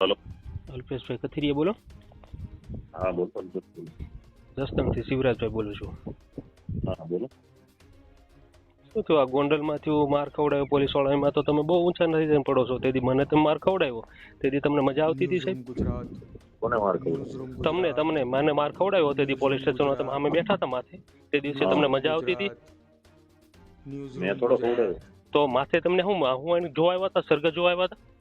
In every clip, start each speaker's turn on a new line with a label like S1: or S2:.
S1: Hello.
S2: અલ્પેશભાઈ કથિરિયા બોલો.
S1: હા બોલો.
S2: જસદણથી શિવરાજભાઈ બોલું છું.
S1: હા બોલો.
S2: શું થયું આ ગોંડલમાંથી હું માર ખવડાવ્યો પોલીસ વાળામાં તો તમે બહુ ઊંચા નથી જઈને પડો છો. તેથી મને તમે માર ખવડાવ્યો. તેથી તમને મજા આવતી હતી સાહેબ?
S3: ગુજરાત.
S1: કોને માર કહ્યું
S2: તમને તમને મને માર ખવડાવ્યો તેથી પોલીસ સ્ટેશનમાં? તમે અમે બેઠા હતા માથે? તે દિવસે તમને મજા આવતી હતી?
S1: મેં થોડો ખવડાવ્યો.
S2: તો માથે તમને હું હું એને જોવા આવ્યા હતા? સર્ગ જોવા આવ્યા હતા?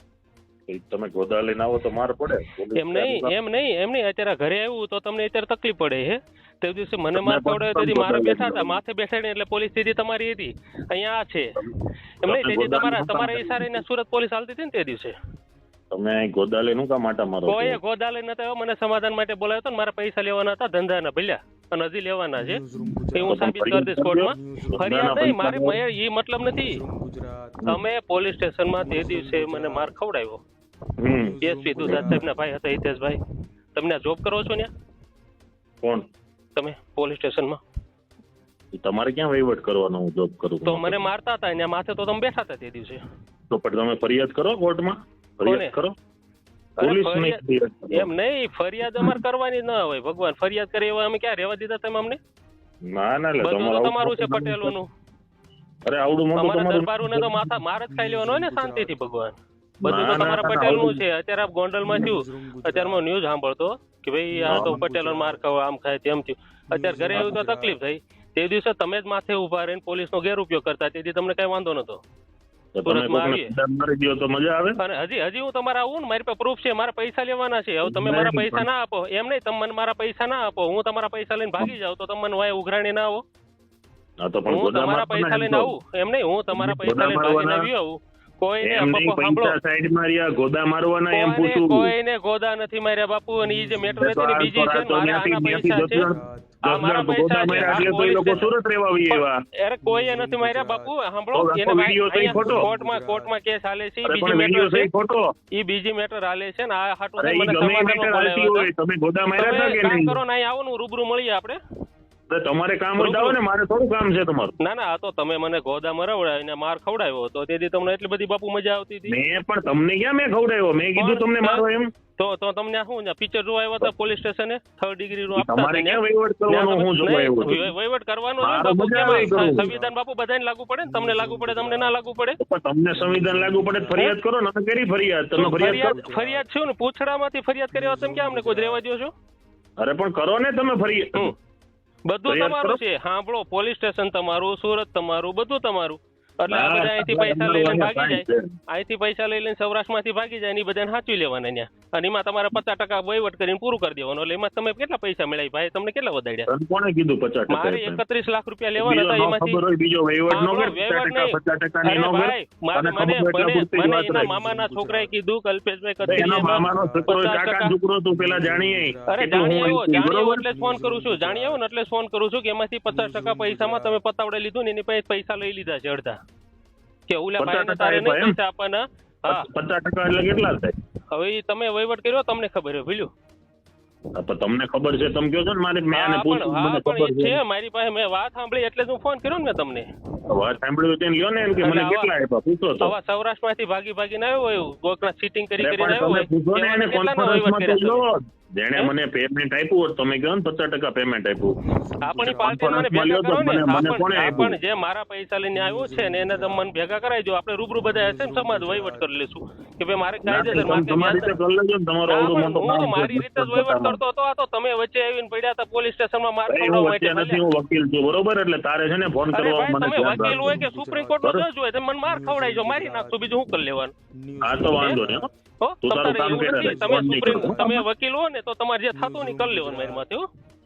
S1: તમે ગોદા લઈને આવો તો માર પડે.
S2: એમ નહીં એમ નહીં એમ નહીં. અત્યારે ઘરે આવ્યું તો તમને અત્યારે તકલીફ પડે હે? તે દિવસે મને માર ખવડાવ્યો તેથી મારે બેઠા હતા. માથે બેઠાડી એટલે પોલીસ સ્થિતિ તમારી હતી. અહીંયા છે. એમ નહીં તેથી તમારા તમારા ઈશારે ને સુરત પોલીસ હાલતી હતી ને તે દિવસે?
S1: તમે ગોદાલે નું કામ આટા મારો
S2: કોઈ ગોદાલે નતા મને સમાધાન માટે બોલાવ્યો હતો ને મારા પૈસા લેવાના હતા ધંધાના ભલ્યા અને હજી લેવાના છે. એ હું સાબિત કરી દઈશ કોર્ટમાં ફરિયાદ નહીં મારે એ મતલબ નથી. તમે પોલીસ સ્ટેશનમાં તે દિવસે મને માર ખવડાવ્યો. એસપી દુધાત સાહેબના ભાઈ હતા હિતેશભાઈ. તમને જોબ કરો છો ને
S1: કોણ?
S2: તમે પોલીસ સ્ટેશનમાં?
S1: તમારે ક્યાં વહીવટ કરવાનો હું જોબ કરું?
S2: તો મને મારતા હતા એના માથે તો તમે બેઠા હતા તે દિવસે.
S1: તો પણ તમે ફરિયાદ કરો કોર્ટમાં? ફરિયાદ કરો.
S2: એમ નહીં ફરિયાદ અમારે કરવાની ન હોય. ભગવાન ફરિયાદ કરી એવા અમે ક્યાં રહેવા દીધા તમે અમને?
S1: ના ના તમારું
S2: છે પટેલોનું.
S1: અરે આવડું મોટું તમારું
S2: દરબારું ને તો માથા માર જ ખાઈ લેવાનું હોય ને શાંતિથી ભગવાન. બધું તો તમારા પટેલનું છે. અત્યારે આપ ગોંડલમાં થયું અત્યારે હું ન્યૂઝ સાંભળતો કે ભાઈ આ તો પટેલ માર આમ ખાય તેમ થયું. અત્યારે ઘરે આવ્યું તો તકલીફ થઈ. તે દિવસે તમે જ માથે ઊભા રહીને પોલીસનો ગેરઉપયોગ કરતા. તેથી તમને કઈ વાંધો નતો હજી હજી હું તમારા આવું ને મારી પાસે પ્રૂફ છે મારા પૈસા લેવાના છે. હવે તમે મારા પૈસા ના આપો. એમ નહીં તમે મને મારા પૈસા ના આપો. હું તમારા પૈસા લઈને ભાગી જાઉં તો તમે મને વાય ઉઘરાણી ના આવો.
S1: હા તો પણ
S2: હું તમારા પૈસા લઈને આવું. એમ નહીં હું તમારા પૈસા લઈને ભાગીને આવી આવું. કોઈને
S1: ગોદા મારવાના એમ પૂછું.
S2: કોઈને ગોદા નથી માર્યા બાપુ અને ઈ જે મેટર હતી ને બીજી છે મારા આના પૈસા છે. બીજી મેટર હાલે છે ને આ હાટું
S1: તમે ગોદા માર્યા
S2: કરો ને આવો રૂબરૂ મળીએ
S1: અરે તમારે કામ જ ને મારે થોડું કામ છે તમારું.
S2: ના ના આ તો તમે મને ગોદા મરાવડાવીને માર ખવડાવ્યો તો તેથી તમને એટલી બધી બાપુ મજા આવતી હતી?
S1: મેં પણ તમને ક્યાં મેં ખવડાવ્યો? મેં કીધું તમને મારો એમ.
S2: તો તો તમને શું પિક્ચર જોવા આવ્યા હતા પોલીસ સ્ટેશને થર્ડ ડિગ્રી નું આપતા
S1: તમારે ક્યાં વહીવટ કરવાનો હું જોવા આવ્યો છું?
S2: વહીવટ કરવાનો બાપુ? સંવિધાન બાપુ બધાને લાગુ પડે ને? તમને લાગુ પડે તમને ના લાગુ પડે?
S1: પણ તમને સંવિધાન લાગુ પડે ફરિયાદ કરો ને કરી ફરિયાદ. તમે ફરિયાદ
S2: ફરિયાદ છે ને? પૂછડામાંથી ફરિયાદ કર્યા તમે ક્યાં અમને કોઈ રહેવા દો છો?
S1: અરે પણ કરો ને તમે ફરિયાદ.
S2: બધું તમારું છે. સાંભળો પોલીસ સ્ટેશન તમારું સુરત તમારું બધું તમારું. એટલે આ બધા અહીંથી પૈસા લઈ લઈને ભાગી જાય. અહીંથી પૈસા લઈ લઈને સૌરાષ્ટ્રમાંથી ભાગી જાય એની બધાને સાચવી લેવાના અહીંયા. અને એમાં તમારે પચાસ ટકા વહીવટ કરીને પૂરું કરી દેવાનું. એટલે એમાં તમે કેટલા પૈસા મળ્યા ભાઈ તમને કેટલા વધાર્યા?
S1: કોણે કીધું પચાસ
S2: મારે એકત્રીસ લાખ રૂપિયા લેવાના હતા એમાંથી.
S1: બીજો વહીવટ નો પચાસ ટકા નો
S2: મને એના મામાના છોકરાએ કીધું કલ્પેશભાઈ કદી
S1: અરે મામાનો છોકરો કાકા છોકરો તું પેલા જાણીએ.
S2: અરે જાણી આવ્યો જાણી આવ્યો એટલે ફોન કરું છું જાણી આવ્યો ને એટલે ફોન કરું છું કે એમાંથી પચાસ ટકા પૈસામાં તમે પતાવડે લીધું ને એની પાસે પૈસા લઈ લીધા છે અડધા. કે ઓલા ભાઈને તારે નહીં પૈસા આપવાના? હા.
S1: પચાસ ટકા એટલે કેટલા થાય?
S2: હવે તમે વહીવટ કર્યો તમને ખબર હોય ભૂલ્યું.
S1: તમને ખબર છે તમે કયો છો ને મારે મેં આને પૂછ્યું મને ખબર છે.
S2: છે મારી પાસે મેં વાત સાંભળી એટલે જ હું ફોન કર્યો ને તમને.
S1: વાત સાંભળ્યું તેને લ્યો ને એમ કે મને કેટલા આપ્યા પૂછો તો.
S2: હવે સૌરાષ્ટ્રમાંથી ભાગી ભાગીને આવ્યો હોય કોકના સીટિંગ કરી કરીને આવ્યો
S1: પૂછો ને
S2: હોય
S1: એને કોન્ફરન્સમાં તો લ્યો. જેણે મને પેમેન્ટ આપ્યું હોત તમે કહો ને પચાસ ટકા પેમેન્ટ આપ્યું
S2: આપણી પાર્ટી મને ભેગા કરો ને આપણ જે મારા પૈસા લઈને આવ્યો છે ને એને તમે મને ભેગા કરાવી દો આપણે રૂબરૂ બધા હશે ને સમાજ વહીવટ કરી લેશું કે ભાઈ મારે કાયદેસર હા, મારી રીતે જ વહીવટ કરતો હતો આ તો તમે વચ્ચે આવીને પડ્યા હતા પોલીસ સ્ટેશનમાં માર
S1: અરે
S2: માટે
S1: નથી હું વકીલ છું બરોબર? એટલે તારે છે ને ફોન કરવા મને
S2: તમે વકીલ હોય કે સુપ્રીમ કોર્ટ નો? જજ હોય તમે મને માર ખવડાવજો મારી નાખશો બીજું હું કરી લેવાનું.
S1: હા તો વાંધો નહીં તું તારું કામ
S2: એવું
S1: કર્યા
S2: નથી.
S1: રાખ,
S2: તમે
S1: ફોન નહીં
S2: સુપ્રીમ
S1: કરું.
S2: તમે વકીલ હો ને તો તમારે જે થતું નહીં કરી લેવાનું મારી માથે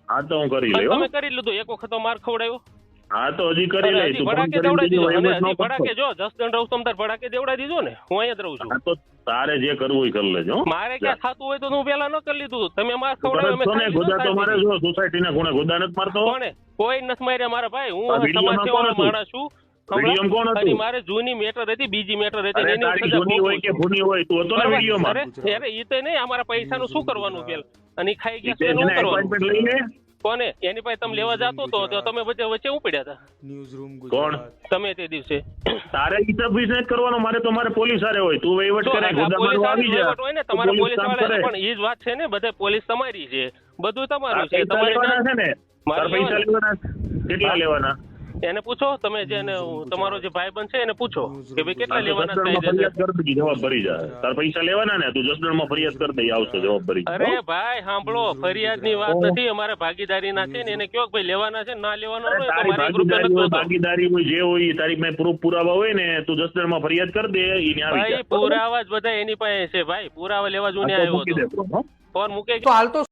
S2: હા.
S1: તો હું કરી લઉં
S2: તમે કરી લીધું. એક વખત માર ખવડાવ્યો
S1: હા તો હજી કરી લઈ તું ફોન
S2: ભડાકે
S1: કરી
S2: દેવડાવી
S1: દીધો.
S2: દીધો અને હજી ભડાકે જો દસ રહું તમ તાર ભડાકે દેવડાવી દીધો ને હું અહીંયા જ રહું છું.
S1: તો તારે જે કરવું હોય કરી લેજો
S2: મારે ક્યાં થતું હોય તો હું પેલા ન કરી લીધું તમે માર
S1: તું
S2: ખવડાવ્યો
S1: કરે
S2: મેં
S1: જ છો ને
S2: ખાઈ લીધું
S1: ગોદા તો મારે જો સોસાયટીના ખૂણે ગોદા નથી મારતો.
S2: કોણે? કોઈ નથી માર્યા મારા ભાઈ. હું સમાજ સેવાનો માણસ છું.
S1: વિડીયોમાં કોણ હતું?
S2: મારે જૂની મેટર હતી બીજી મેટર હતી એની
S1: તારી જૂની હોય કે ભૂની હોય તું હતો ને વિડીયોમાં?
S2: અરે અરે ઈ તો નહીં અમારા પૈસાનું શું કરવાનું પેલ? અને ખાઈ ગયા એનું કરવાનું?
S1: appointment
S2: કોને? એની પાસે તમે લેવા જતો તો તો તમે વચ્ચે વચ્ચે ઉપડ્યા હતા?
S3: ન્યૂઝ રૂમ
S1: કોણ?
S2: તમે તે દિવસે.
S1: તારે હિસાબ બિઝનેસ કરવાનો મારે તો મારે પોલીસ આરે હોય. તું વહીવટ કરે
S2: આ
S1: ગોદામ
S2: પોલીસ
S1: વાળો આવી જા.
S2: હોય ને તમારે
S1: પોલીસવાળા
S2: પણ એ જ વાત છે ને બધે પોલીસ તમારી છે. બધું તમારું છે. તમારે
S1: છે ને?
S2: મારે
S1: પૈસા લેવાના. કેટલા લેવાના?
S2: એને પૂછો તમે જે એને તમારો જે ભાઈ છે એને પૂછો કે ભાઈ કેટલા લેવાના
S1: ફરિયાદ કરી જવાબ ભરી જાય. તાર પૈસા લેવાના ને તું જસદણમાં ફરિયાદ કરી દઈ આવશે જવાબ ભરી
S2: અરે ભાઈ સાંભળો ફરિયાદની વાત નથી અમારે ભાગીદારી ના છે ને એને કયો ભાઈ લેવાના છે ના લેવાના હોય
S1: ભાગીદારી
S2: નથી
S1: હોય ભાગીદારી હોય જે હોય તારી પાસે પ્રૂફ પુરાવા હોય ને તું જસદણમાં ફરિયાદ કરી દે એને આવી
S2: ભાઈ
S1: જાય.
S2: પુરાવા જ બધા એની પાસે છે ભાઈ પુરાવા લેવા જ હું આવ્યો હતો. ફોન મૂકે
S4: તો હાલ તો